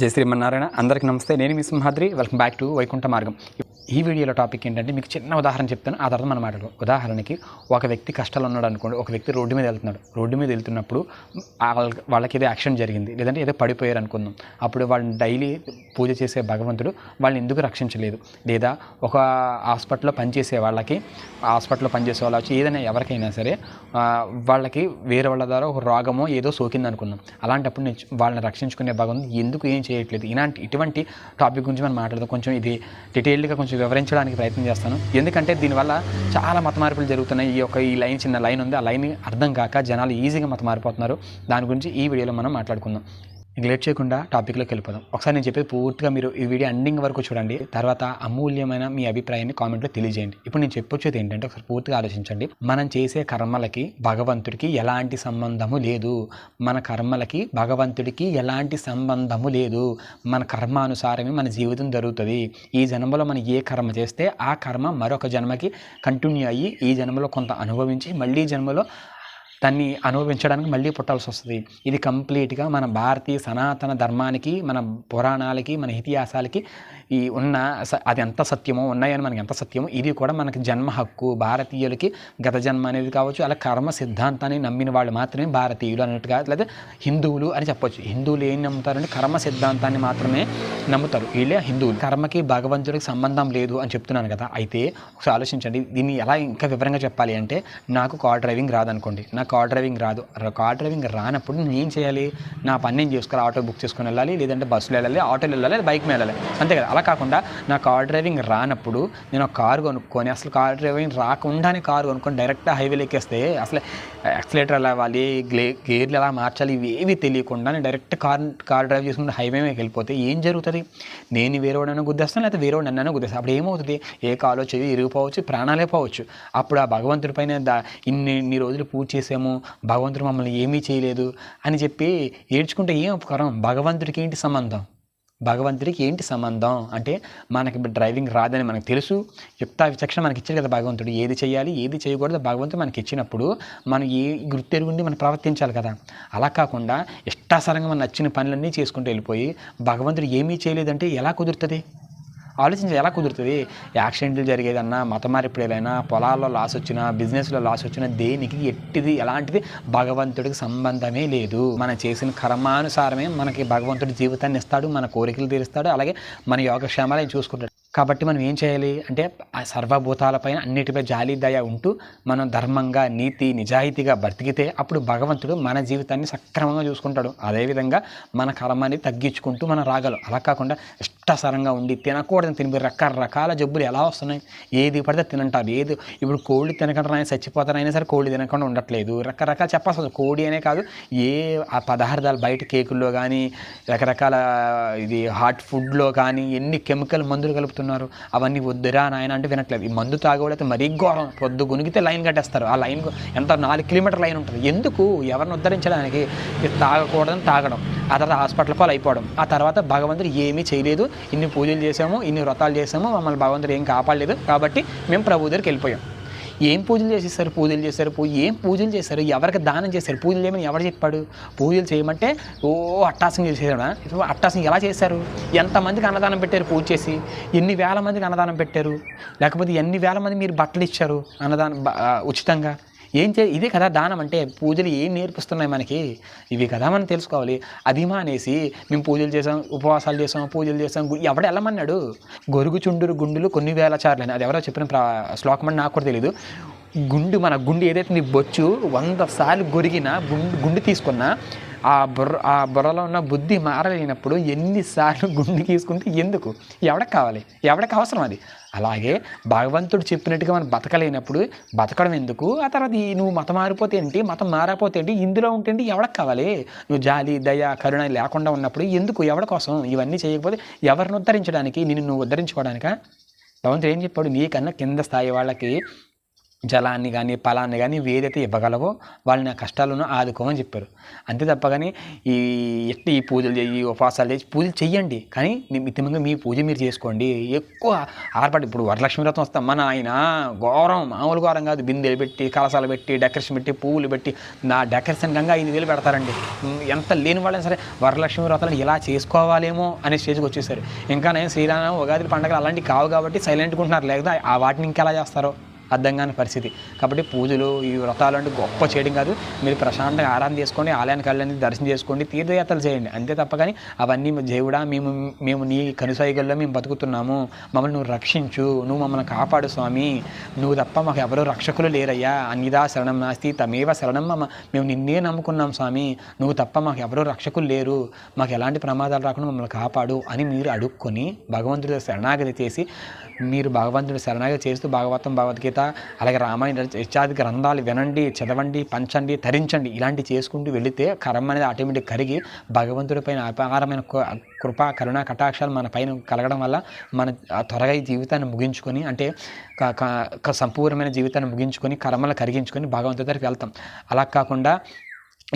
జై శ్రీమన్నారాయణ అందరికీ నమస్తే. నేను మీ Simhadri. Welcome back to Vaikuntha Margam. ఈ వీడియోలో టాపిక్ ఏంటంటే మీకు చిన్న ఉదాహరణ చెప్తాను. ఆ తర్వాత మనం మాట్లాడు ఉదాహరణకి ఒక వ్యక్తి కష్టాలు ఉన్నాడు అనుకోండి. ఒక వ్యక్తి రోడ్డు మీద వెళ్తున్నాడు. రోడ్డు మీద వెళ్తున్నప్పుడు వాళ్ళకి ఏదో యాక్సిడెంట్ జరిగింది. లేదంటే ఏదో పడిపోయారు అనుకుందాం. అప్పుడు వాళ్ళని డైలీ పూజ చేసే భగవంతుడు వాళ్ళని ఎందుకు రక్షించలేదు? లేదా ఒక హాస్పిటల్లో పనిచేసే వాళ్ళకి హాస్పిటల్లో పనిచేసే వాళ్ళు వచ్చి ఏదైనా ఎవరికైనా సరే వాళ్ళకి వేరే వాళ్ళ ద్వారా ఒక రోగమో ఏదో సోకింది అనుకుందాం. అలాంటప్పుడు నేను వాళ్ళని రక్షించుకునే భగవంతుడు ఎందుకు ఏం చేయట్లేదు? ఇలాంటి ఇటువంటి టాపిక్ గురించి మనం మాట్లాడదాం. కొంచెం ఇది డీటెయిల్డ్గా కొంచెం వివరించడానికి ప్రయత్నం చేస్తాను. ఎందుకంటే దీనివల్ల చాలా మత మార్పులు జరుగుతున్నాయి. ఈ యొక్క ఈ లైన్ చిన్న లైన్ ఉంది. ఆ లైన్ అర్థం కాక జనాలు ఈజీగా మత మారిపోతున్నారు దాని గురించి ఈ వీడియోలో మనం మాట్లాడుకుందాం. ఇంక లేట్ చేయకుండా టాపిక్లోకి వెళ్ళిపోదాం. ఒకసారి నేను చెప్పేది పూర్తిగా మీరు ఈ వీడియో ఎండింగ్ వరకు చూడండి. తర్వాత అమూల్యమైన మీ అభిప్రాయాన్ని కామెంట్లో తెలియజేయండి. ఇప్పుడు నేను చెప్పొచ్చేది ఏంటంటే ఒకసారి పూర్తిగా ఆలోచించండి. మనం చేసే కర్మలకి భగవంతుడికి ఎలాంటి సంబంధము లేదు. మన కర్మలకి భగవంతుడికి ఎలాంటి సంబంధము లేదు. మన కర్మానుసారమే మన జీవితం జరుగుతుంది. ఈ జన్మలో మనం ఏ కర్మ చేస్తే ఆ కర్మ మరొక జన్మకి కంటిన్యూ అయ్యి ఈ జన్మలో కొంత అనుభవించి మళ్ళీ జన్మలో దాన్ని అనుభవించడానికి మళ్ళీ పుట్టాల్సి వస్తుంది. ఇది కంప్లీట్గా మన భారతీయ సనాతన ధర్మానికి మన పురాణాలకి మన ఇతిహాసాలకి ఈ ఉన్న స- అది ఎంత సత్యమో ఉన్నాయని మనకి ఎంత సత్యమో ఇది కూడా మనకి జన్మ హక్కు భారతీయులకి గత జన్మ అనేది కావచ్చు అలా కర్మ సిద్ధాంతాన్ని నమ్మిన వాళ్ళు మాత్రమే భారతీయులు అన్నట్టుగా లేదా హిందువులు అని చెప్పొచ్చు. హిందువులు ఏం నమ్ముతారంటే కర్మ సిద్ధాంతాన్ని మాత్రమే నమ్ముతారు. వీళ్ళే హిందువులు. కర్మకి భగవంతుడికి సంబంధం లేదు అని చెప్తున్నాను కదా అయితే ఒకసారి ఆలోచించండి. దీన్ని ఎలా ఇంకా వివరంగా చెప్పాలి అంటే నాకు కార్ డ్రైవింగ్ రాదనుకోండి. నాకు కార్ డ్రైవింగ్ రాదు. కార్ డ్రైవింగ్ రానప్పుడు నేను ఏం చేయాలి? నా పని నేను చేసుకోవాలి ఆటో బుక్ చేసుకుని వెళ్ళాలి లేదంటే బస్సులో వెళ్ళాలి ఆటోలో వెళ్ళాలి బైక్ మీద వెళ్ళాలి. అంతే కదా. అలా కాకుండా నా కార్ డ్రైవింగ్ రానప్పుడు నేను ఒక కారు కొనుక్కొని అసలు కార్ డ్రైవింగ్ రాకుండానే కారు కొనుక్కొని డైరెక్ట్ హైవేలో ఎక్కేస్తే అసలు యాక్సిలేటర్ ఎలా ఇవ్వాలి గ్లే గేర్లు ఎలా మార్చాలి ఇవేవి తెలియకుండా నేను డైరెక్ట్ కార్ కార్ డ్రైవ్ చేసుకుంటే హైవే మీద వెళ్ళిపోతే ఏం జరుగుతుంది? నేను వేరే వాడైనా గుద్దేస్తాను లేకపోతే వేరేవాడు నన్ను గుద్దేస్తాను అప్పుడు ఏమవుతుంది? ఏ కాలో చెవి ఇరిగిపోవచ్చు ప్రాణాలే పోవచ్చు. అప్పుడు ఆ భగవంతుడి పైన దా ఇన్ని ఇన్ని రోజులు పూజ చేసాము భగవంతుడు మమ్మల్ని ఏమీ చేయలేదు అని చెప్పి ఏడ్చుకుంటే ఏం ఉపకారం? భగవంతుడికి ఏంటి సంబంధం? భగవంతుడికి ఏంటి సంబంధం? అంటే మనకి డ్రైవింగ్ రాదని మనకు తెలుసు యుక్త విచక్షణ మనకి ఇచ్చాడు కదా భగవంతుడు. ఏది చేయాలి ఏది చేయకూడదు భగవంతుడు మనకి ఇచ్చినప్పుడు మనం ఏ గుర్తెరుగుండి మనం ప్రవర్తించాలి కదా. అలా కాకుండా ఇష్టాసరంగా మనం నచ్చిన పనులన్నీ చేసుకుంటూ వెళ్ళిపోయి భగవంతుడు ఏమీ చేయలేదంటే ఎలా కుదురుతుంది? ఆలోచించి ఎలా కుదురుతుంది? యాక్సిడెంట్లు జరిగేదన్నా మత మార్పిడేదైనా పొలాల్లో లాస్ వచ్చినా బిజినెస్లో లాస్ వచ్చినా దేనికి ఎట్టిది ఎలాంటిది భగవంతుడికి సంబంధమే లేదు. మనం చేసిన కర్మానుసారమే మనకి భగవంతుడి జీవితాన్ని ఇస్తాడు మన కోరికలు తీరుస్తాడు అలాగే మన యోగక్షేమాలు ఆయన చూసుకుంటాడు. కాబట్టి మనం ఏం చేయాలి అంటే ఆ సర్వభూతాలపైన అన్నిటిపై జాలి దయ ఉంటూ మనం ధర్మంగా నీతి నిజాయితీగా బ్రతికితే అప్పుడు భగవంతుడు మన జీవితాన్ని సక్రమంగా చూసుకుంటాడు. అదేవిధంగా మన కర్మాన్ని తగ్గించుకుంటూ మనం రాగలం. అలా కాకుండా ఇష్టసరంగా ఉండి తినకూడదని తిని రకరకాల జబ్బులు ఎలా వస్తున్నాయి? ఏది పడితే తినంటారు. ఏది ఇప్పుడు కోళ్ళు తినకుండా చచ్చిపోతారు చచ్చిపోతారైనా సరే కోళ్ళు తినకుండా ఉండట్లేదు. రకరకాల చెప్పాల్సి కోడి అనే కాదు ఏ ఆ పదార్థాలు బయట కేకుల్లో కానీ రకరకాల ఇది హాట్ ఫుడ్లో కానీ ఎన్ని కెమికల్ మందులు కలుపుతున్నారు? అవన్నీ వద్దురా నాయన అంటే వినట్లేదు. ఈ మందు తాగేవాళ్ళైతే మరీ ఘోరం. పొద్దు గునిగితే లైన్ కట్టేస్తారు. ఆ లైన్ ఎంత నాలుగు కిలోమీటర్ లైన్ ఉంటుంది. ఎందుకు? ఎవరిని ఉద్ధరించడానికి? తాగకూడదని తాగడం. ఆ తర్వాత హాస్పిటల్ పాలు అయిపోవడం ఆ తర్వాత భగవంతుడు ఏమీ చేయలేదు. ఇన్ని పూజలు చేసాము ఇన్ని వ్రతాలు చేసాము మమ్మల్ని భగవంతుడు ఏం కాపాడలేదు. కాబట్టి మేము ప్రభు దగ్గరికి వెళ్ళిపోయాం. ఏం పూజలు చేసేసారు పూజలు చేశారు పూజ ఏం పూజలు చేశారు ఎవరికి దానం చేశారు పూజలు చేయమని ఎవరు చెప్పాడు? పూజలు చేయమంటే ఓ అట్టాసం చేసేదా ఇప్పుడు అట్టాసం ఎలా చేశారు? ఎంతమందికి అన్నదానం పెట్టారు పూజ చేసి? ఎన్ని వేల మందికి అన్నదానం పెట్టారు? లేకపోతే ఎన్ని వేల మంది మీరు బట్టలు ఇచ్చారు అన్నదానం ఉచితంగా? ఏం చే ఇదే కదా దానం అంటే పూజలు ఏం నేర్పిస్తున్నాయి మనకి? ఇవి కదా మనం తెలుసుకోవాలి. అది మానేసి మేము పూజలు చేసాం ఉపవాసాలు చేసాం పూజలు చేసాం ఎవడు వెళ్ళమన్నాడు గొరుగు చుండురు గుండులు కొన్ని వేల చార్లు అని అది ఎవరో చెప్పిన ప్ర శ్లోకం అని నాకు కూడా తెలియదు గుండు మన గుండు ఏదైతే నీ బొచ్చు వంద సార్లు గొరిగిన గుండు గుండు తీసుకున్నా ఆ బుర్ర ఆ బుర్రలో ఉన్న బుద్ధి మారలేనప్పుడు ఎన్నిసార్లు గుండు తీసుకుంటే ఎందుకు? ఎవడకి కావాలి? ఎవడకు అవసరం అది? అలాగే భగవంతుడు చెప్పినట్టుగా మనం బతకలేనప్పుడు బతకడం ఎందుకు? ఆ తర్వాత ఈ నువ్వు మతం మారిపోతే ఏంటి? మతం మారపోతే ఏంటి? ఇందులో ఉంటే ఎవడకి కావాలి? నువ్వు జాలి దయ కరుణ లేకుండా ఉన్నప్పుడు ఎందుకు? ఎవడి కోసం? ఇవన్నీ చేయకపోతే ఎవరిని ఉద్ధరించడానికి? నిన్ను నువ్వు ఉద్ధరించుకోవడానికా? భగవంతుడు ఏం చెప్పాడు? నీకన్నా కింద స్థాయి వాళ్ళకి జలాన్ని కానీ ఫలాన్ని కానీ ఏదైతే ఇవ్వగలవో వాళ్ళని ఆ కష్టాలను ఆదుకోమని చెప్పారు. అంతే తప్ప కానీ ఈ ఎట్టి ఈ పూజలు చేయి ఉపవాసాలు చేసి పూజలు చెయ్యండి. కానీ ని- మితిమంగా మీ పూజ మీరు చేసుకోండి. ఎక్కువ ఆర్పాటు ఇప్పుడు వరలక్ష్మి వ్రతం వస్తాం. మన ఆయన ఘోరం మామూలు ఘోరం కాదు. బిందెలు పెట్టి కలసాలు పెట్టి డెకరేషన్ పెట్టి పువ్వులు పెట్టి నా డెకరేషన్ గంగా ఐదు వేలు పెడతారండి. ఎంత లేని వాళ్ళైనా సరే వరలక్ష్మి వ్రతాలను ఇలా చేసుకోవాలేమో అనే స్టేజ్కి వచ్చేసారు. ఇంకా నేను శ్రీరామ ఉగాది పండుగలు అలాంటివి కావు కాబట్టి సైలెంట్గా ఉంటున్నారు. లేకపోతే ఆ వాటిని ఇంకెలా చేస్తారో? అర్థం కాని పరిస్థితి. కాబట్టి పూజలు ఈ వ్రతాలు అంటే గొప్ప చేయడం కాదు. మీరు ప్రశాంతంగా ఆరాధన చేసుకోండి ఆలయానికి వెళ్ళండి దర్శనం చేసుకోండి తీర్థయాత్రలు చేయండి. అంతే తప్ప కానీ అవన్నీ దేవుడా మేము మేము నీ కనుసైగల్లో మేము బతుకుతున్నాము. మమ్మల్ని నువ్వు రక్షించు నువ్వు మమ్మల్ని కాపాడు స్వామి. నువ్వు తప్ప మాకు ఎవరో రక్షకులు లేరయ్యా. అన్నిదా శరణం నాస్తి తమేవ శరణం మమ్మ మేము నిన్నే నమ్ముకున్నాం స్వామి. నువ్వు తప్ప మాకు ఎవరో రక్షకులు లేరు. మాకు ఎలాంటి ప్రమాదాలు రాకుండా మమ్మల్ని కాపాడు అని మీరు అడుక్కొని భగవంతుడి శరణాగతి చేసి మీరు భగవంతుని శరణాగతి చేస్తూ భాగవతం భగవద్గీత అలాగే రామాయణ ఇత్యాది గ్రంథాలు వినండి చదవండి పంచండి ధరించండి. ఇలాంటివి చేసుకుంటూ వెళితే కర్మ అనేది ఆటోమేటిక్ కరిగి భగవంతుడి పైన అపారమైన కృప కరుణ కటాక్షాలు మన పైన కలగడం వల్ల మన త్వరగా ఈ జీవితాన్ని ముగించుకొని అంటే సంపూర్ణమైన జీవితాన్ని ముగించుకొని కర్మలు కరిగించుకొని భగవంతుడి దగ్గరికి వెళ్తాం. అలా కాకుండా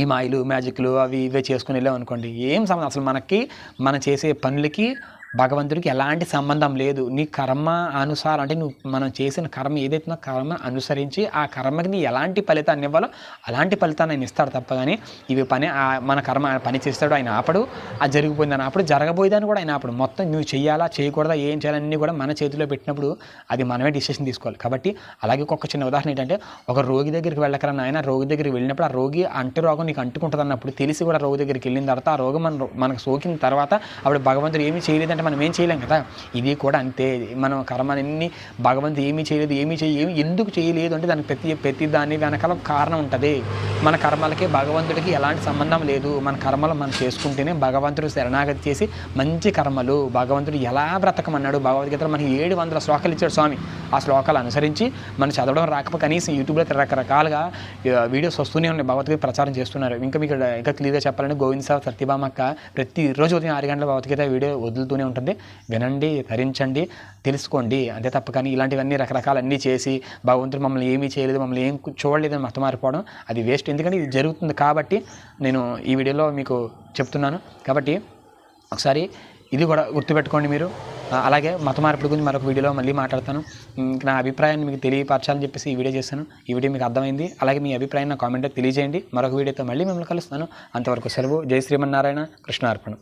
ఈ మాయలు మ్యాజిక్లు అవి ఇవే చేసుకుని వెళ్ళాం అనుకోండి ఏం సంబంధం? అసలు మనకి మనం చేసే పనులకి భగవంతుడికి ఎలాంటి సంబంధం లేదు. నీ కర్మ అనుసారం అంటే నువ్వు మనం చేసిన కర్మ ఏదైతే కర్మ అనుసరించి ఆ కర్మకి నీ ఎలాంటి ఫలితాన్ని ఇవ్వాలో అలాంటి ఫలితాన్ని ఆయన ఇస్తాడు తప్ప కానీ ఇవి పని మన కర్మ ఆయన పని చేస్తాడు ఆయన ఆపడు అది జరిగిపోయిందని అప్పుడు జరగబోయేదని కూడా ఆయన ఆపడు. మొత్తం నువ్వు చేయాలా చేయకూడదా ఏం చేయాలన్నీ కూడా మన చేతిలో పెట్టినప్పుడు అది మనమే డిసిషన్ తీసుకోవాలి. కాబట్టి అలాగే ఒక చిన్న ఉదాహరణ ఏంటంటే ఒక రోగి దగ్గరికి వెళ్ళకరా నాయన రోగి దగ్గరికి వెళ్ళినప్పుడు ఆ రోగి అంటు రోగం నీకు అంటుకుంటుంది అన్నప్పుడు తెలిసి కూడా రోగి దగ్గరికి వెళ్ళిన తర్వాత ఆ రోగం మన మనకు సోకిన తర్వాత అప్పుడు భగవంతుడు ఏమీ చేయలేదంటే మనం ఏం చేయలేం కదా? ఇది కూడా అంతే. మనం కర్మలన్నీ భగవంతుడు ఏమీ చేయలేదు ఏమీ చేయ ఎందుకు చేయలేదు అంటే దానికి ప్రతి ప్రతి దాని వెనకాల కారణం ఉంటుంది. మన కర్మలకి భగవంతుడికి ఎలాంటి సంబంధం లేదు. మన కర్మలు మనం చేసుకుంటేనే భగవంతుడు శరణాగతి చేసి మంచి కర్మలు భగవంతుడు ఎలా బ్రతకమన్నాడు? భగవద్గీతలో మనకి ఏడు వందల శ్లోకాలు ఇచ్చాడు స్వామి. ఆ శ్లోకాలు అనుసరించి మనం చదవడం రాకపోతే కనీసం యూట్యూబ్లో రకరకాలుగా వీడియోస్ వస్తూనే ఉన్నాయి. భగవద్గీత ప్రచారం చేస్తున్నారు. ఇంకా మీకు ఇంకా క్లియర్గా చెప్పాలంటే గోవింద సార్ సత్యభామక్క ప్రతిరోజు ఉదయం ఆరు గంటల భగవద్గీత వీడియో వదులుతూనే ఉంటుంది. వినండి ధరించండి తెలుసుకోండి. అంతే తప్ప కానీ ఇలాంటివన్నీ రకరకాలన్నీ చేసి భగవంతుడు మమ్మల్ని ఏమీ చేయలేదు మమ్మల్ని ఏం చూడలేదని మతం మారిపోవడం అది వేస్ట్. ఎందుకంటే ఇది జరుగుతుంది కాబట్టి నేను ఈ వీడియోలో మీకు చెప్తున్నాను. కాబట్టి ఒకసారి ఇది కూడా గుర్తుపెట్టుకోండి మీరు. అలాగే మత మార్పిడి గురించి మరొక వీడియోలో మళ్ళీ మాట్లాడతాను. ఇంకా నా అభిప్రాయాన్ని మీకు తెలియపరచాలని చెప్పేసి ఈ వీడియో చేశాను. ఈ వీడియో మీకు అర్థమైంది. అలాగే మీ అభిప్రాయం నా కామెంట్లో తెలియజేయండి. మరొక వీడియోతో మళ్ళీ మిమ్మల్ని కలుస్తాను. అంతవరకు సెలవు. జై శ్రీమన్నారాయణ. కృష్ణార్పణ.